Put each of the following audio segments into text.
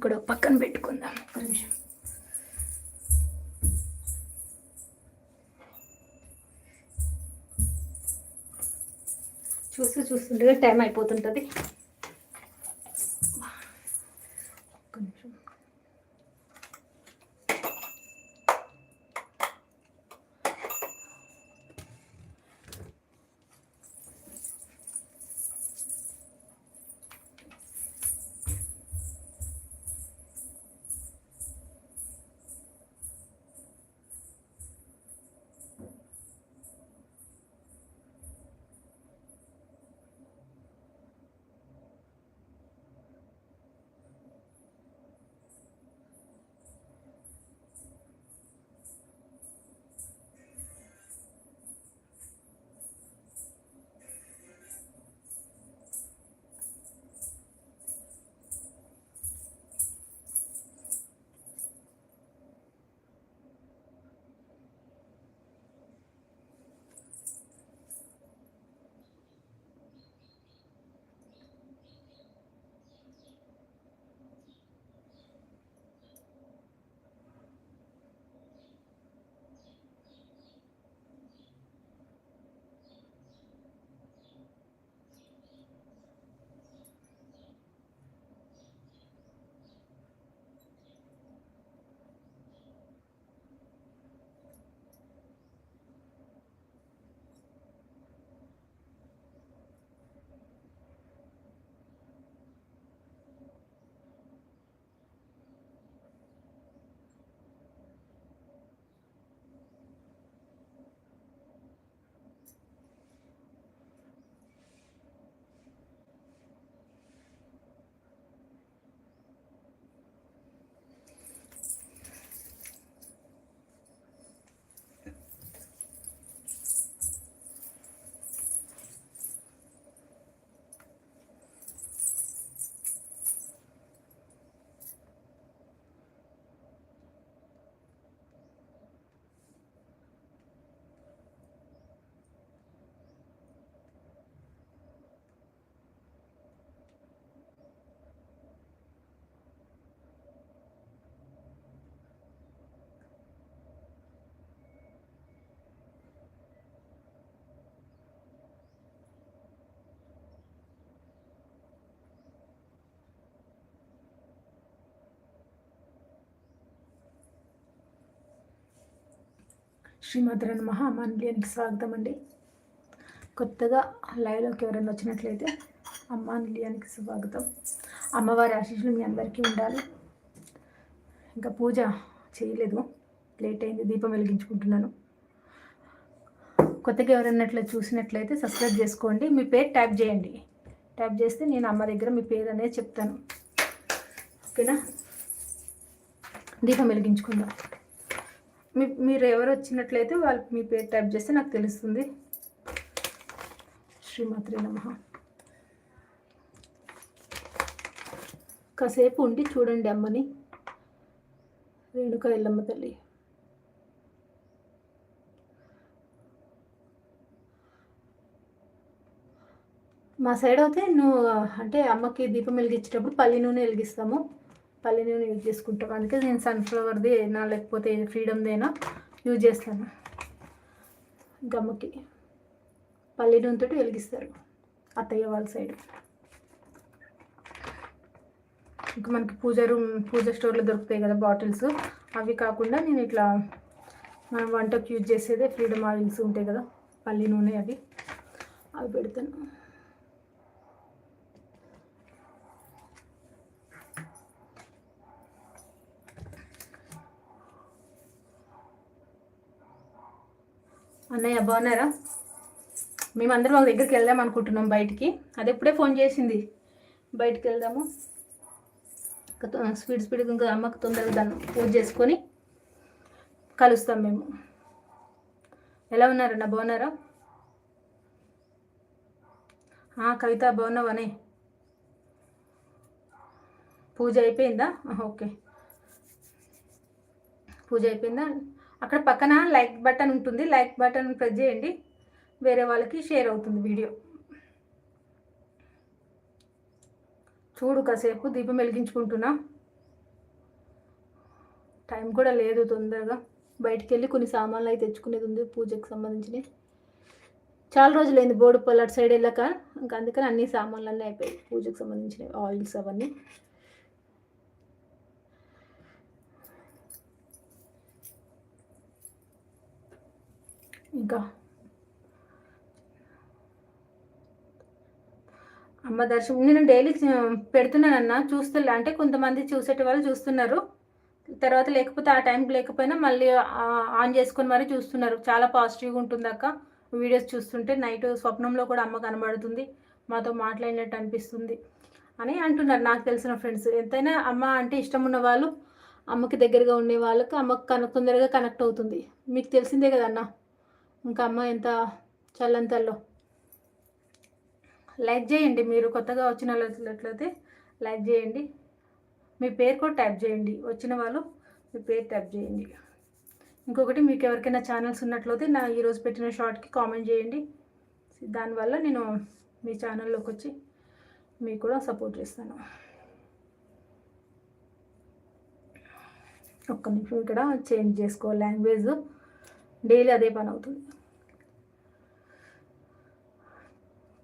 ఇక్కడ పక్కన పెట్టుకుందాం. ఒక నిమిషం. చూస్తూ చూస్తుండగా టైం అయిపోతుంటుంది. శ్రీమాత్ర మహా మాన్లియానికి స్వాగతం అండి కొత్తగా లైవ్లోకి ఎవరైనా వచ్చినట్లయితే అమ్మానిలియానికి స్వాగతం. అమ్మవారి ఆశీస్సులు మీ అందరికీ ఉండాలి. ఇంకా పూజ చేయలేదు. లేట్ అయింది. దీపం వెలిగించుకుంటున్నాను. కొత్తగా ఎవరైనా చూసినట్లయితే సబ్స్క్రైబ్ చేసుకోండి. మీ పేరు ట్యాప్ చేయండి. ట్యాప్ చేస్తే నేను అమ్మ దగ్గర మీ పేరు అనేది చెప్తాను. ఓకేనా? దీపం వెలిగించుకుందాం. మీ మీరు ఎవరు వచ్చినట్లయితే వాళ్ళు మీ పేరు టైప్ చేస్తే నాకు తెలుస్తుంది. శ్రీమాత్రి నమ. కాసేపు ఉండి చూడండి అమ్మని. రేణుక ఎల్లమ్మ తల్లి. మా సైడ్ అయితే నువ్వు అంటే అమ్మకి దీపం వెలిగించేటప్పుడు పల్లి నూనె వెలిగిస్తాము. పల్లి నూనె యూజ్ చేసుకుంటాం. అందుకే నేను సన్ఫ్లవర్ది అయినా లేకపోతే ఫ్రీడమ్దైనా యూజ్ చేస్తాను. గమ్మకి. పల్లి నూనెతో వెలిగిస్తారు అత్తయ్య వాళ్ళ సైడ్ ఇంకా మనకి పూజ రూమ్ పూజ స్టోర్లో దొరుకుతాయి కదా బాటిల్స్ అవి కాకుండా నేను ఇట్లా మనం వంటకు యూజ్ చేసేదే ఫ్రీడమ్ ఆయిల్స్ ఉంటాయి కదా పల్లి నూనె అవి. అవి పెడతాను. అన్నయ్య బాగున్నారా? మేమందరం వాళ్ళ దగ్గరికి వెళ్దాం అనుకుంటున్నాం బయటికి. అది ఎప్పుడే ఫోన్ చేసింది. బయటికి వెళ్దాము. ఇంకా స్పీడ్ స్పీడ్గా ఇంకా అమ్మకు తొందరగా దాన్ని పూజ చేసుకొని కలుస్తాం మేము. ఎలా ఉన్నారన్న బాగున్నారా? కవిత బాగున్నావనే పూజ అయిపోయిందా? ఓకే. పూజ అయిపోయిందా? అక్కడ పక్కన లైక్ బటన్ ఉంటుంది. లైక్ బటన్ ప్రెస్ చేయండి. వేరే వాళ్ళకి షేర్ అవుతుంది వీడియో. చూడు కాసేపు దీపం వెలిగించుకుంటున్నా. టైం కూడా లేదు తొందరగా. బయటికి వెళ్ళి కొన్ని సామాన్లు అయితే తెచ్చుకునేది ఉంది పూజకి సంబంధించినవి. చాలా రోజులైంది బోర్డు పళ్ళు అటు సైడ్ వెళ్ళాక. ఇంకా అందుకని అన్ని సామాన్లు అన్నీ అయిపోయాయి పూజకు సంబంధించినవి ఆయిల్స్ అవన్నీ. ఇంకా అమ్మ దర్శనం. నేను డైలీ పెడుతున్నానన్న చూస్తున్నా. అంటే కొంతమంది చూసేటి వాళ్ళు చూస్తున్నారు. తర్వాత లేకపోతే ఆ టైంకి లేకపోయినా మళ్ళీ ఆన్ చేసుకొని మరీ చూస్తున్నారు. చాలా పాజిటివ్గా ఉంటుంది అక్క. వీడియోస్ చూస్తుంటే నైట్ స్వప్నంలో కూడా అమ్మ కనబడుతుంది. మాతో మాట్లాడినట్టు అనిపిస్తుంది అని అంటున్నారు నాకు తెలిసిన ఫ్రెండ్స్ ఎంతైనా అమ్మ అంటే ఇష్టం ఉన్న వాళ్ళు అమ్మకి దగ్గరగా ఉండే వాళ్ళకి అమ్మకి కనెక్ట్ తొందరగా కనెక్ట్ అవుతుంది. మీకు తెలిసిందే కదన్నా? ఇంకా అమ్మ ఎంత చల్లంతల్లో. లైక్ చేయండి మీరు కొత్తగా వచ్చిన వాళ్ళట్లయితే లైక్ చేయండి. మీ పేరు కూడా ట్యాప్ చేయండి. వచ్చిన వాళ్ళు మీ పేరు ట్యాప్ చేయండి. ఇంకొకటి మీకు ఎవరికైనా ఛానల్స్ ఉన్నట్లయితే నా ఈరోజు పెట్టిన షార్ట్కి కామెంట్ చేయండి. దానివల్ల నేను మీ ఛానల్లోకి వచ్చి మీకు కూడా సపోర్ట్ చేస్తాను. ఒక్క నిమిషం ఇక్కడ చేంజ్ చేసుకో లాంగ్వేజ్ డైలీ అదే పని అవుతుంది.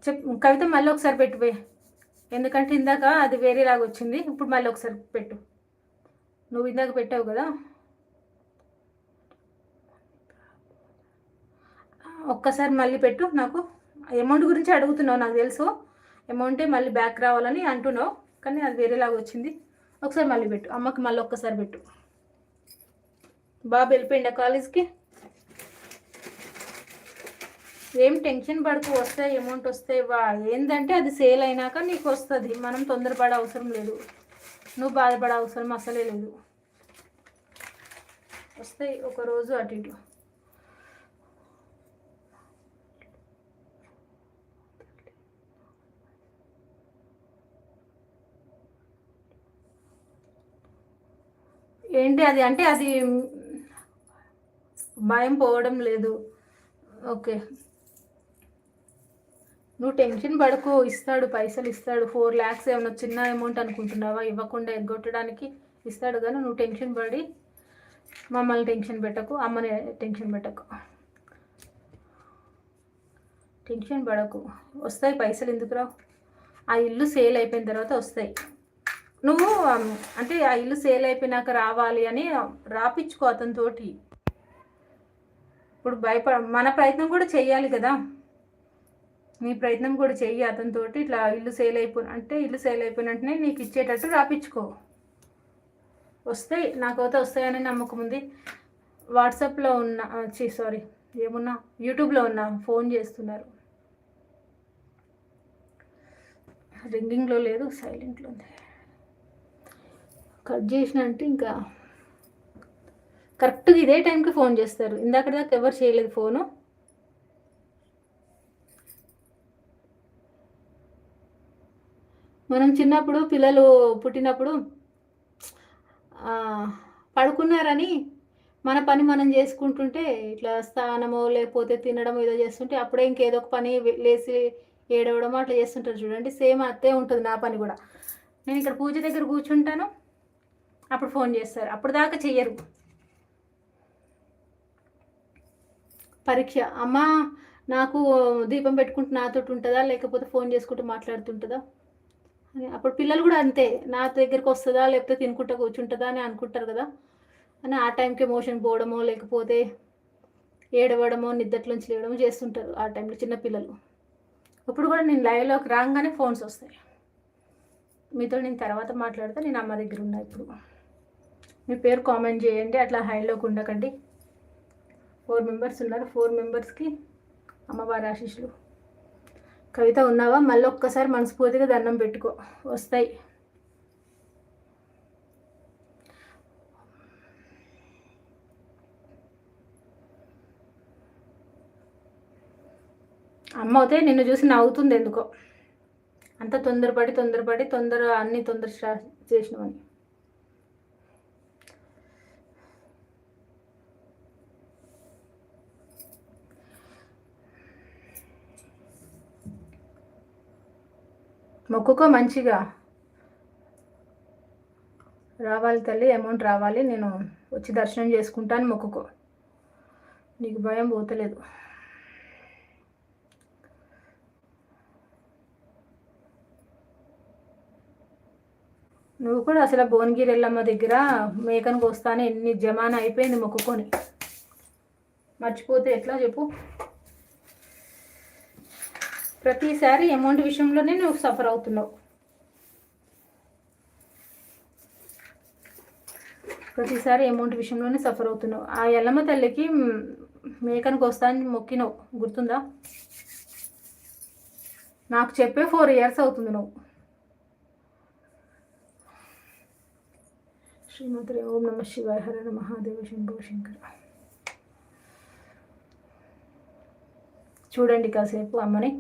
చెప్ కవిత మళ్ళీ ఒకసారి పెట్టిపోయి ఎందుకంటే ఇందాక అది వేరేలాగా వచ్చింది. ఇప్పుడు మళ్ళీ ఒకసారి పెట్టు. నువ్వు ఇందాక పెట్టావు కదా? ఒక్కసారి మళ్ళీ పెట్టు నాకు. అమౌంట్ గురించి అడుగుతున్నావు నాకు తెలుసు. అమౌంటే మళ్ళీ బ్యాక్ రావాలని అంటున్నావు. కానీ అది వేరేలాగా వచ్చింది. ఒకసారి మళ్ళీ పెట్టు. అమ్మకి మళ్ళీ ఒక్కసారి పెట్టు. బాబు వెళ్ళిపోయిండా కాలేజ్కి ఏం టెన్షన్ పడుతూ వస్తాయి అమౌంట్ వస్తాయి వా ఏంటంటే అది సేల్ అయినాక నీకు వస్తుంది. మనం తొందరపడే అవసరం లేదు. నువ్వు బాధపడే అవసరం అసలే లేదు. వస్తాయి ఒకరోజు అటు ఇటు. ఏంటి అది? అంటే అది భయం పోవడం లేదు. ఓకే. నువ్వు టెన్షన్ పడుకో ఇస్తాడు పైసలు ఇస్తాడు ఫోర్ ల్యాక్స్ ఏమైనా చిన్న అమౌంట్ అనుకుంటున్నావా? ఇవ్వకుండా ఎగ్గొట్టడానికి ఇస్తాడు కానీ నువ్వు టెన్షన్ పడి మమ్మల్ని టెన్షన్ పెట్టకు అమ్మని టెన్షన్ పెట్టకు. టెన్షన్ పడకు. వస్తాయి పైసలు ఎందుకు రావు? ఆ ఇల్లు సేల్ అయిపోయిన తర్వాత వస్తాయి. నువ్వు అంటే ఆ ఇల్లు సేల్ అయిపోయినాక రావాలి అని రాపించుకో అతనితోటి. ఇప్పుడు భయపడ మన ప్రయత్నం కూడా చేయాలి కదా? నీ ప్రయత్నం కూడా చెయ్యి అతనితో ఇట్లా ఇల్లు సేల్ అయిపోయిన అంటే ఇల్లు సేల్ అయిపోయిన వెంటనే నీకు ఇచ్చేటట్టు రాపించుకో వస్తాయి నాకైతే వస్తాయని నమ్మకం ఉంది. వాట్సాప్లో ఉన్న చీ సారీ ఏమున్నా యూట్యూబ్లో ఉన్న ఫోన్ చేస్తున్నారు. రింగింగ్లో లేదు సైలెంట్లో ఉంది. కట్ చేసిన అంటే ఇంకా కరెక్ట్గా ఇదే టైంకి ఫోన్ చేస్తారు. ఇందాక దాకా ఎవరు చేయలేదు ఫోను మనం చిన్నప్పుడు పిల్లలు పుట్టినప్పుడు పడుకున్నారని మన పని మనం చేసుకుంటుంటే ఇట్లా స్నానమో లేకపోతే తినడమో ఏదో చేస్తుంటే అప్పుడే ఇంకేదో ఒక పని లేచి ఏడవడమో అట్లా చేస్తుంటారు చూడండి. సేమ్ అత్తే ఉంటుంది నా పని కూడా. నేను ఇక్కడ పూజ దగ్గర కూర్చుంటాను. అప్పుడు ఫోన్ చేస్తారు. అప్పుడు దాకా చెయ్యరు. పరీక్ష. అమ్మ నాకు దీపం పెట్టుకుంటూ నాతో ఉంటుందా? లేకపోతే ఫోన్ చేసుకుంటూ మాట్లాడుతుంటుందా? అప్పుడు పిల్లలు కూడా అంతే నా దగ్గరికి వస్తుందా లేకపోతే తినుకుంటా కూర్చుంటుందా అని అనుకుంటారు కదా. అని ఆ టైంకి ఎమోషన్ పోవడమో లేకపోతే ఏడవడమో నిద్దట్లోంచి లేవడమో చేస్తుంటారు ఆ టైంలో చిన్నపిల్లలు ఇప్పుడు కూడా నేను లైవ్లోకి రాగానే ఫోన్స్ వస్తాయి. మీతో నేను తర్వాత మాట్లాడితే నేను అమ్మ దగ్గర ఉన్నా ఇప్పుడు. మీ పేరు కామెంట్ చేయండి అట్లా హైలోకి ఉండకండి. ఫోర్ మెంబర్స్ ఉన్నారు ఫోర్ మెంబర్స్కి అమ్మవారి ఆశీస్సులు. కవిత ఉన్నావా? మళ్ళీ ఒక్కసారి మనస్ఫూర్తిగా దండం పెట్టుకో. వస్తాయి. అమ్మ అయితే నిన్ను చూసి నవ్వుతుంది ఎందుకో. అంత తొందరపడి తొందరపడి తొందర అన్ని తొందర చేసినవని. మొక్కుకో మంచిగా. రావాలి తల్లి అమౌంట్ రావాలి. నేను వచ్చి దర్శనం చేసుకుంటాను మొక్కుకో. నీకు భయం పోతలేదు. నువ్వు కూడా అసలు భువనగిరి ఎల్లమ్మ దగ్గర మేకను కోస్తానే ఎన్ని జమానా అయిపోయింది మొక్కుకొని. మర్చిపోతే ఎట్లా చెప్పు? ప్రతిసారి అమౌంట్ విషయంలోనే నువ్వు సఫర్ అవుతున్నావు. ప్రతిసారి అమౌంట్ విషయంలోనే సఫర్ అవుతున్నావు. ఆ ఎల్లమ్మ తల్లికి మేకనికి మేకను కోస్తాను మొక్కినావు. గుర్తుందా? నాకు చెప్పే ఫోర్ ఇయర్స్ అవుతుంది నువ్వు. శ్రీమతి ఓం నమ శివాయ హర మహాదేవ శంభో శంకర. చూడండి కాసేపు అమ్మని.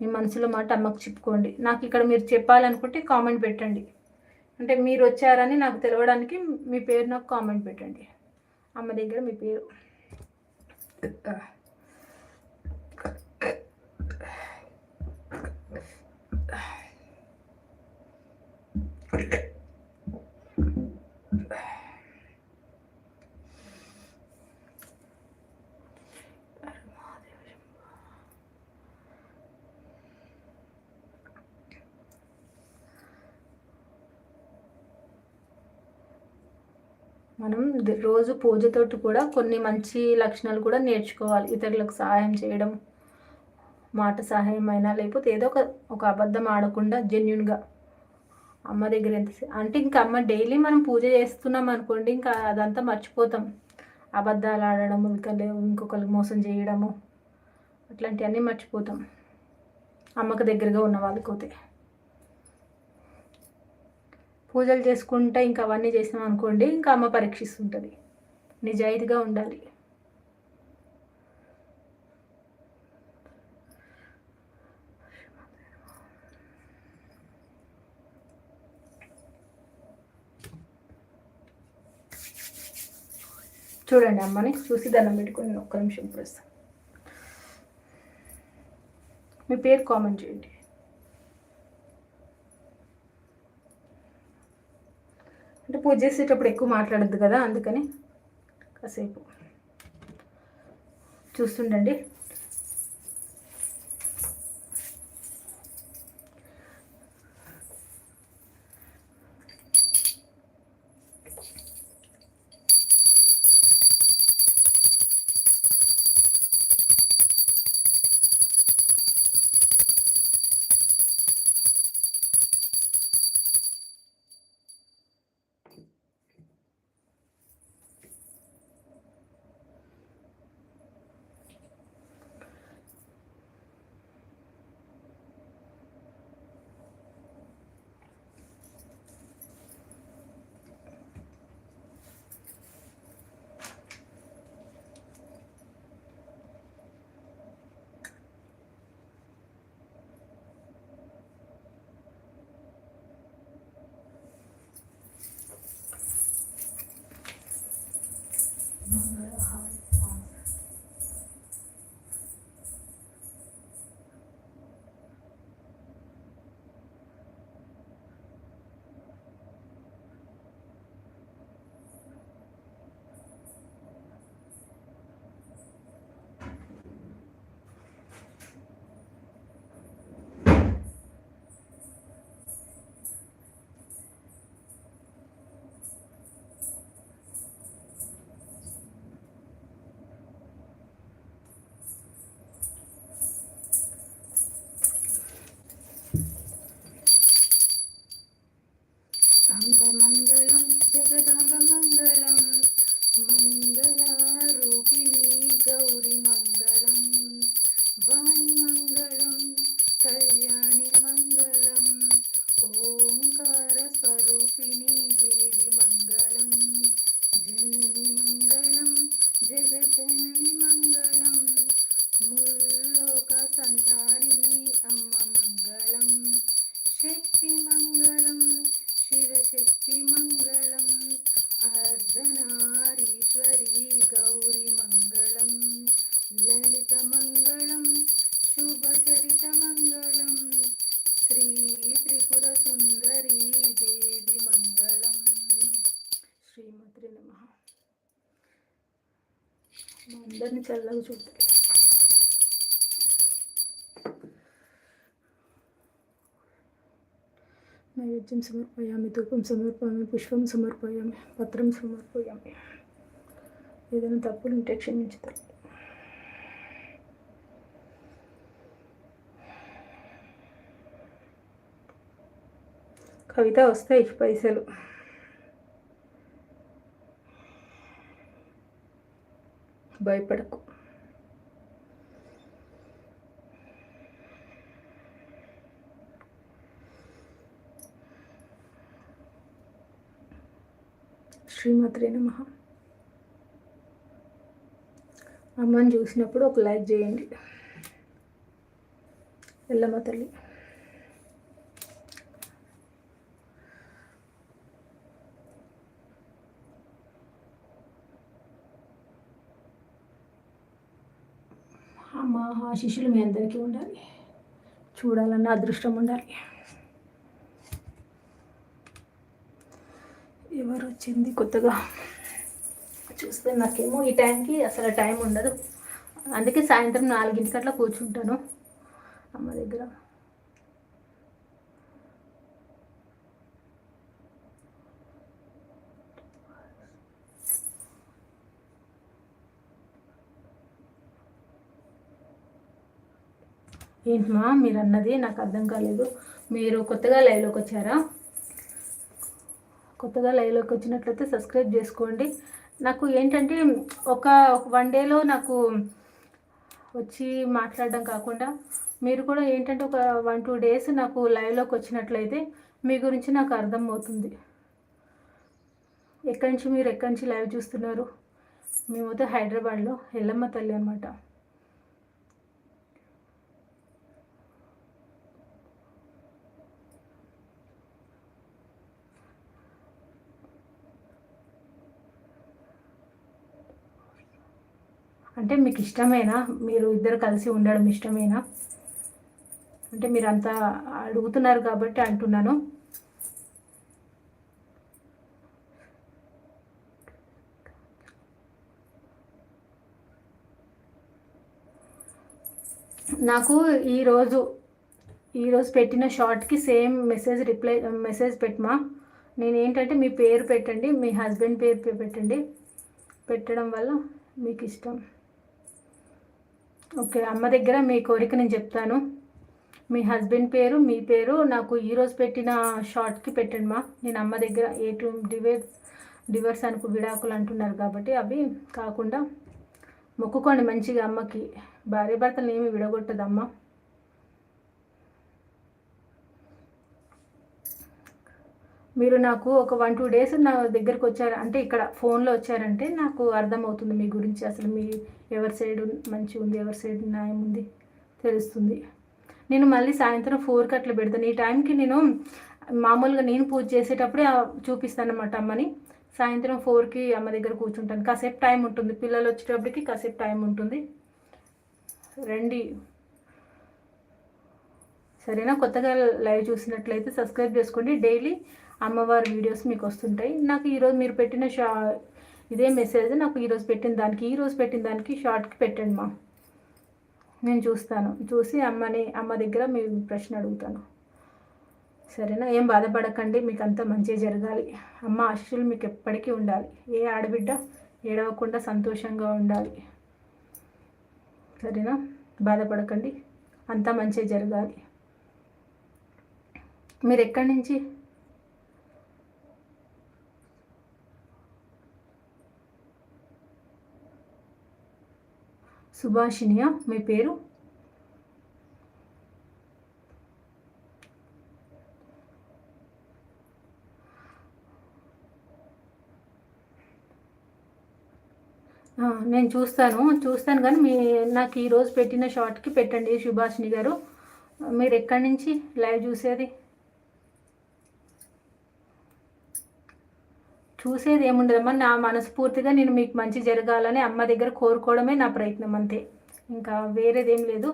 మీ మనసులో మాట అమ్మకు చెప్పుకోండి. నాకు ఇక్కడ మీరు చెప్పాలనుకుంటే కామెంట్ పెట్టండి. అంటే మీరు వచ్చారని నాకు తెలవడానికి మీ పేరు నాకు కామెంట్ పెట్టండి. అమ్మ దగ్గర మీ పేరు. Okay. రోజు పూజతోటి కూడా కొన్ని మంచి లక్షణాలు కూడా నేర్చుకోవాలి. ఇతరులకు సహాయం చేయడం మాట సహాయం అయినా లేకపోతే ఏదో ఒక ఒక అబద్ధం ఆడకుండా జెన్యున్గా. అమ్మ దగ్గర ఎంత అంటే ఇంకా అమ్మ డైలీ మనం పూజ చేస్తున్నాం అనుకోండి ఇంకా అదంతా మర్చిపోతాం. అబద్ధాలు ఆడడం ఇంకా ఇంకొకరికి మోసం చేయడము అట్లాంటివన్నీ మర్చిపోతాం. అమ్మకు దగ్గరగా ఉన్న వాళ్ళకోతే పూజలు చేసుకుంటే ఇంకా అవన్నీ చేసినాం అనుకోండి ఇంకా అమ్మ పరీక్షిస్తుంటుంది. నిజాయితీగా ఉండాలి. చూడండి అమ్మని చూసి దండం పెట్టుకుని ఒక్క నిమిషం ఇప్పుడు మీ పేరు కామెంట్ చేయండి. అంటే పూజ చేసేటప్పుడు ఎక్కువ మాట్లాడద్దు కదా అందుకని కాసేపు. చూస్తుండండి. സാംബമംഗളം ജഗദാംബമംഗളം മംഗളം. అందరినీ చల్లగా చూడాలి నైవేద్యం సమర్పయామి తూపం సమర్పయామి పుష్పం సమర్పయామి పత్రం సమర్పయామి. ఏదైనా తప్పులు ఉంటే క్షమించుతారు. కవిత వస్తాయి పైసలు. భయపడకు. శ్రీమాత్రే నమ. అమ్మని చూసినప్పుడు ఒక లైక్ చేయండి. ఎల్లమ్మ తల్లి అమ్మ ఆశీస్సులు మీ అందరికీ ఉండాలి. చూడాలన్న అదృష్టం ఉండాలి. ఎవరు వచ్చింది కొత్తగా? చూస్తే నాకేమో ఈ టైంకి అసలు టైం ఉండదు. అందుకే సాయంత్రం నాలుగింటికి అట్లా కూర్చుంటాను. అమ్మ దగ్గర. ఏంటమ్మా? మీరు అన్నది నాకు అర్థం కాలేదు. మీరు కొత్తగా లైవ్లోకి వచ్చారా? కొత్తగా లైవ్లోకి వచ్చినట్లయితే సబ్స్క్రైబ్ చేసుకోండి. నాకు ఏంటంటే ఒక వన్ డేలో నాకు వచ్చి మాట్లాడడం కాకుండా మీరు కూడా ఏంటంటే ఒక వన్ టూ డేస్ నాకు లైవ్లోకి వచ్చినట్లయితే మీ గురించి నాకు అర్థం అవుతుంది ఎక్కడి నుంచి మీరు ఎక్కడి నుంచి లైవ్ చూస్తున్నారు? మేమైతే హైదరాబాద్లో ఎల్లమ్మ తల్లి అనమాట అంటే మీకు ఇష్టమేనా మీరు ఇద్దరు కలిసి ఉండడం ఇష్టమేనా? అంటే మీరు అంతా అడుగుతున్నారు కాబట్టి అంటున్నాను. నాకు ఈరోజు ఈరోజు పెట్టిన షార్ట్కి సేమ్ మెసేజ్ రిప్లై మెసేజ్ పెట్టమా? నేను ఏంటంటే మీ పేరు పెట్టండి మీ హస్బెండ్ పేరు పెట్టండి. పెట్టడం వల్ల మీకు ఇష్టం ఓకే అమ్మ దగ్గర మీ కోరిక నేను చెప్తాను. మీ హస్బెండ్ పేరు మీ పేరు నాకు ఈరోజు పెట్టిన షార్ట్కి పెట్టండి మా. నేను అమ్మ దగ్గర ఏ టూ డివైస్ డివర్స్ అనుకు విడాకులు అంటున్నారు కాబట్టి అవి కాకుండా మొక్కుకోండి మంచిగా అమ్మకి. భార్య భర్తలు ఏమి విడగొట్టదమ్మ. మీరు నాకు ఒక వన్ టూ డేస్ నా దగ్గరకు వచ్చారు అంటే ఇక్కడ ఫోన్లో వచ్చారంటే నాకు అర్థమవుతుంది మీ గురించి. అసలు మీ ఎవరి సైడ్ మంచి ఉంది ఎవరి సైడ్ న్యాయం ఉంది తెలుస్తుంది. నేను మళ్ళీ సాయంత్రం ఫోర్కి అట్లా పెడతాను. ఈ టైంకి నేను మామూలుగా నేను పూజ చేసేటప్పుడే చూపిస్తాను అన్నమాట అమ్మని. సాయంత్రం ఫోర్కి అమ్మ దగ్గర కూర్చుంటాను. కాసేపు టైం ఉంటుంది. పిల్లలు వచ్చేటప్పటికి కాసేపు టైం ఉంటుంది. రండి. సరేనా? కొత్తగా లైవ్ చూసినట్లయితే సబ్స్క్రైబ్ చేసుకోండి. డైలీ అమ్మవారి వీడియోస్ మీకు వస్తుంటాయి. నాకు ఈరోజు మీరు పెట్టిన షా ఇదే మెసేజ్ నాకు ఈరోజు పెట్టిన దానికి ఈరోజు పెట్టిన దానికి షార్ట్కి పెట్టండి మా. నేను చూస్తాను. చూసి అమ్మని అమ్మ దగ్గర మీ ప్రశ్న అడుగుతాను. సరేనా? ఏం బాధపడకండి మీకు అంతా మంచిగా జరగాలి. అమ్మ ఆశీస్సులు మీకు ఎప్పటికీ ఉండాలి. ఏ ఆడబిడ్డ ఏడవకుండా సంతోషంగా ఉండాలి. సరేనా? బాధపడకండి అంతా మంచిగా జరగాలి. మీరు ఎక్కడి నుంచి? సుభాషినియా మీ పేరు? నేను చూస్తాను చూస్తాను కానీ మీ నాకు ఈరోజు పెట్టిన షార్ట్కి పెట్టండి సుభాషిణి గారు. మీరు ఎక్కడి నుంచి లైవ్ చూసేది? చూసేది ఏముండదమ్మా నా మనస్ఫూర్తిగా నేను మీకు మంచి జరగాలని అమ్మ దగ్గర కోరుకోవడమే నా ప్రయత్నం అంతే. ఇంకా వేరేది ఏం లేదు.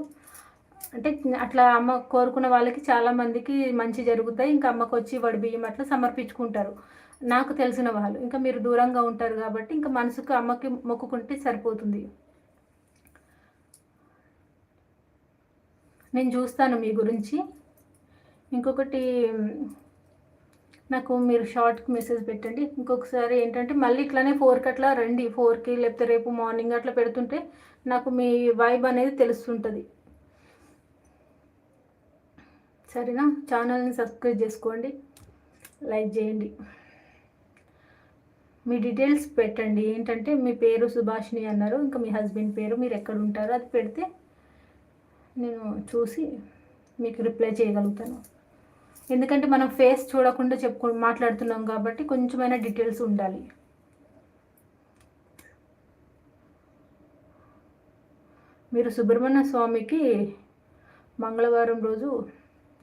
అంటే అట్లా అమ్మ కోరుకున్న వాళ్ళకి చాలామందికి మంచి జరుగుతాయి. ఇంకా అమ్మకు వచ్చి వాడి బియ్యం అట్లా సమర్పించుకుంటారు. నాకు తెలిసిన వాళ్ళు. ఇంకా మీరు దూరంగా ఉంటారు కాబట్టి ఇంకా మనసుకు అమ్మకి మొక్కుకుంటే సరిపోతుంది. నేను చూస్తాను మీ గురించి. ఇంకొకటి నాకు మీరు షార్ట్కి మెసేజ్ పెట్టండి. ఇంకొకసారి ఏంటంటే మళ్ళీ ఇట్లానే ఫోర్కి అట్లా రండి. ఫోర్కి లేకపోతే రేపు మార్నింగ్ అట్లా పెడుతుంటే నాకు మీ వైబ్ అనేది తెలుస్తుంటుంది. సరేనా? ఛానల్ని సబ్స్క్రైబ్ చేసుకోండి. లైక్ చేయండి. మీ డీటెయిల్స్ పెట్టండి. ఏంటంటే మీ పేరు సుభాష్ని అన్నారు. ఇంకా మీ హస్బెండ్ పేరు మీరు ఎక్కడ ఉంటారో అది పెడితే నేను చూసి మీకు రిప్లై చేయగలుగుతాను. ఎందుకంటే మనం ఫేస్ చూడకుండా చెప్పుకో మాట్లాడుతున్నాం కాబట్టి కొంచెమైనా డీటెయిల్స్ ఉండాలి. మీరు సుబ్రహ్మణ్య స్వామికి మంగళవారం రోజు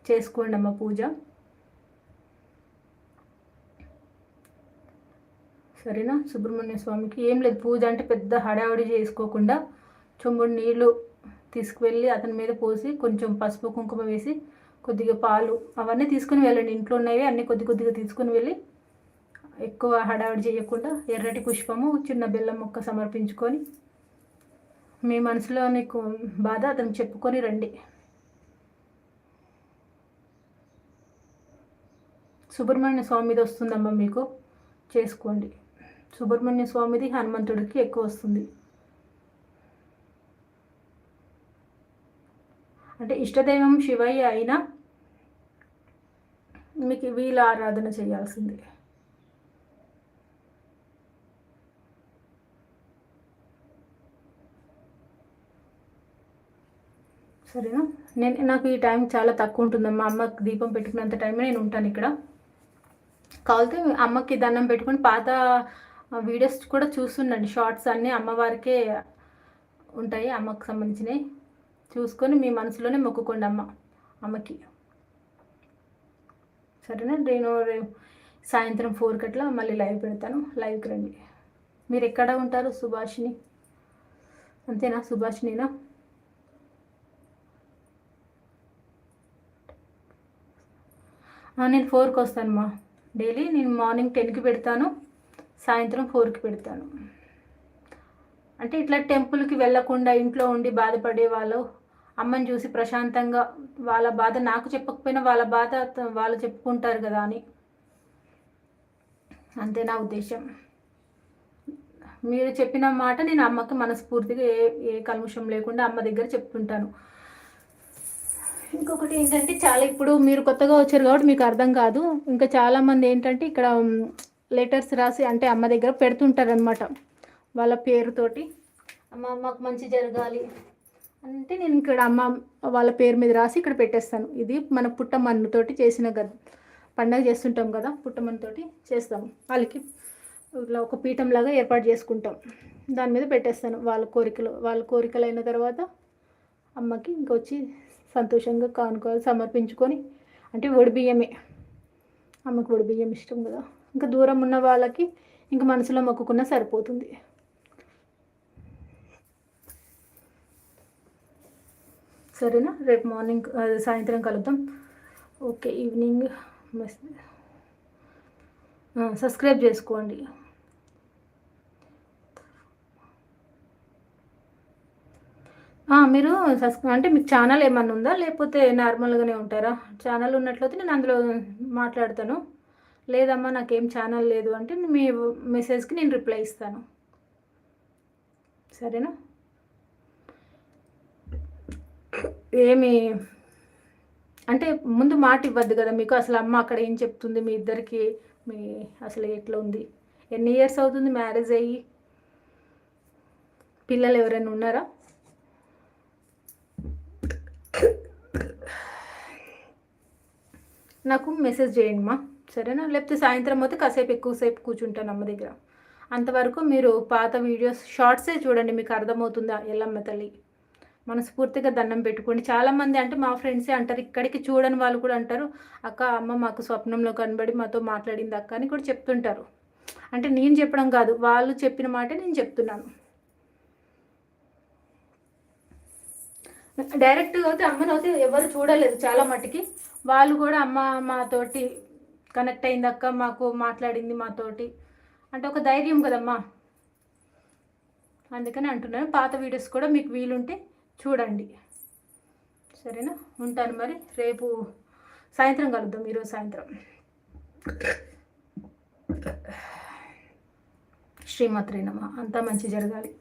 చేసుకోండి అమ్మ పూజ. సరేనా? సుబ్రహ్మణ్య స్వామికి ఏం లేదు. పూజ అంటే పెద్ద హడావిడి చేసుకోకుండా చొమ్ముడు నీళ్ళు తీసుకువెళ్ళి అతని మీద పోసి కొంచెం పసుపు కుంకుమ వేసి కొద్దిగా పాలు అవన్నీ తీసుకుని వెళ్ళండి. ఇంట్లో ఉన్నవి అన్నీ కొద్ది కొద్దిగా తీసుకుని వెళ్ళి ఎక్కువ హడావిడి చేయకుండా ఎర్రటి పుష్పము చిన్న బెల్లం మొక్క సమర్పించుకొని మీ మనసులో నీకు బాధ అతనికి చెప్పుకొని రండి. సుబ్రహ్మణ్య స్వామిది వస్తుందమ్మా మీకు. చేసుకోండి. సుబ్రహ్మణ్య స్వామిది హనుమంతుడికి ఎక్కువ వస్తుంది. అంటే ఇష్టదైవం శివయ్య అయినా మీకు వీళ్ళ ఆరాధన చేయాల్సింది. సరేనా? నేను నాకు ఈ టైం చాలా తక్కువ ఉంటుంది మా అమ్మకి దీపం పెట్టుకున్నంత టైమే నేను ఉంటాను ఇక్కడ. కావాలితే అమ్మకి దండం పెట్టుకుని పాత వీడియోస్ కూడా చూస్తుండండి. షార్ట్స్ అన్నీ అమ్మవారికే ఉంటాయి అమ్మకు సంబంధించినవి. చూసుకొని మీ మనసులోనే మొక్కుకోండి అమ్మ అమ్మకి. సరేనా? నేను సాయంత్రం ఫోర్కి అట్లా మళ్ళీ లైవ్ పెడతాను. లైవ్కి రండి. మీరు ఎక్కడ ఉంటారు? సుభాషిని అంతేనా? సుభాషినినా నేను ఫోర్కి వస్తానమ్మా డైలీ నేను మార్నింగ్ టెన్కి పెడతాను సాయంత్రం ఫోర్కి పెడతాను. అంటే ఇట్లా టెంపుల్కి వెళ్ళకుండా ఇంట్లో ఉండి బాధపడే వాళ్ళు అమ్మని చూసి ప్రశాంతంగా వాళ్ళ బాధ నాకు చెప్పకపోయినా వాళ్ళ బాధ వాళ్ళు చెప్పుకుంటారు కదా అని. అంతే నా ఉద్దేశం మీరు చెప్పిన మాట నేను అమ్మకి మనస్ఫూర్తిగా ఏ ఏ కల్ముషం లేకుండా అమ్మ దగ్గర చెప్తుంటాను. ఇంకొకటి ఏంటంటే చాలా ఇప్పుడు మీరు కొత్తగా వచ్చారు కాబట్టి మీకు అర్థం కాదు. ఇంకా చాలామంది ఏంటంటే ఇక్కడ లెటర్స్ రాసి అంటే అమ్మ దగ్గర పెడుతుంటారు అనమాట వాళ్ళ పేరుతోటి. అమ్మ అమ్మకు మంచి జరగాలి. అంటే నేను ఇక్కడ అమ్మ వాళ్ళ పేరు మీద రాసి ఇక్కడ పెట్టేస్తాను. ఇది మన పుట్టమన్నుతోటి చేసిన గద పండగ చేస్తుంటాం కదా పుట్టమన్నుతోటి చేస్తాం వాళ్ళకి ఇట్లా ఒక పీఠంలాగా ఏర్పాటు చేసుకుంటాం. దాని మీద పెట్టేస్తాను వాళ్ళ కోరికలు. వాళ్ళ కోరికలు అయిన తర్వాత అమ్మకి ఇంకొచ్చి సంతోషంగా కానుకోవాలి సమర్పించుకొని అంటే ఒడి బియ్యమే. అమ్మకి ఒడి బియ్యం ఇష్టం కదా. ఇంకా దూరం ఉన్న వాళ్ళకి ఇంకా మనసులో మొక్కుకున్నా సరిపోతుంది. సరేనా? రేపు మార్నింగ్ సాయంత్రం కలుద్దాం. ఓకే ఈవినింగ్ సబ్స్క్రైబ్ చేసుకోండి. మీరు అంటే మీకు ఛానల్ ఏమన్నా ఉందా? లేకపోతే నార్మల్గానే ఉంటారా? ఛానల్ ఉన్నట్లయితే నేను అందులో మాట్లాడతాను. లేదమ్మా నాకేం ఛానల్ లేదు అంటే మీ మెసేజ్కి నేను రిప్లై ఇస్తాను. సరేనా? ఏమి అంటే ముందు మాట ఇవ్వద్దు కదా మీకు. అసలు అమ్మ అక్కడ ఏం చెప్తుంది మీ ఇద్దరికి? మీ అసలు ఎట్లా ఉంది? ఎన్ని ఇయర్స్ అవుతుంది మ్యారేజ్ అయ్యి? పిల్లలు ఎవరైనా ఉన్నారా? నాకు మెసేజ్ చేయండి మా. సరేనా? లేకపోతే సాయంత్రం పోతే కాసేపు ఎక్కువసేపు కూర్చుంటాను అమ్మ దగ్గర. అంతవరకు మీరు పాత వీడియోస్ షార్ట్సే చూడండి మీకు అర్థమవుతుందా? ఎల్లమ్మ తల్లి. మనస్ఫూర్తిగా దండం పెట్టుకోండి. చాలామంది అంటే మా ఫ్రెండ్సే అంటారు ఇక్కడికి చూడని వాళ్ళు కూడా అంటారు అక్క అమ్మ మాకు స్వప్నంలో కనబడి మాతో మాట్లాడింది అక్క అని కూడా చెప్తుంటారు. అంటే నేను చెప్పడం కాదు వాళ్ళు చెప్పిన మాటే నేను చెప్తున్నాను. డైరెక్ట్గా అయితే అమ్మని అయితే ఎవరు చూడలేదు చాలా మట్టుకి వాళ్ళు కూడా అమ్మ మాతోటి కనెక్ట్ అయింది అక్క మాకు మాట్లాడింది మాతోటి అంటే ఒక ధైర్యం కదమ్మా. అందుకని అంటున్నాను. పాత వీడియోస్ కూడా మీకు వీలుంటే చూడండి. సరేనా? ఉంటాను మరి. రేపు సాయంత్రం కలుద్దాం ఈరోజు సాయంత్రం. శ్రీమాత్రే నమ. అంతా మంచి జరగాలి.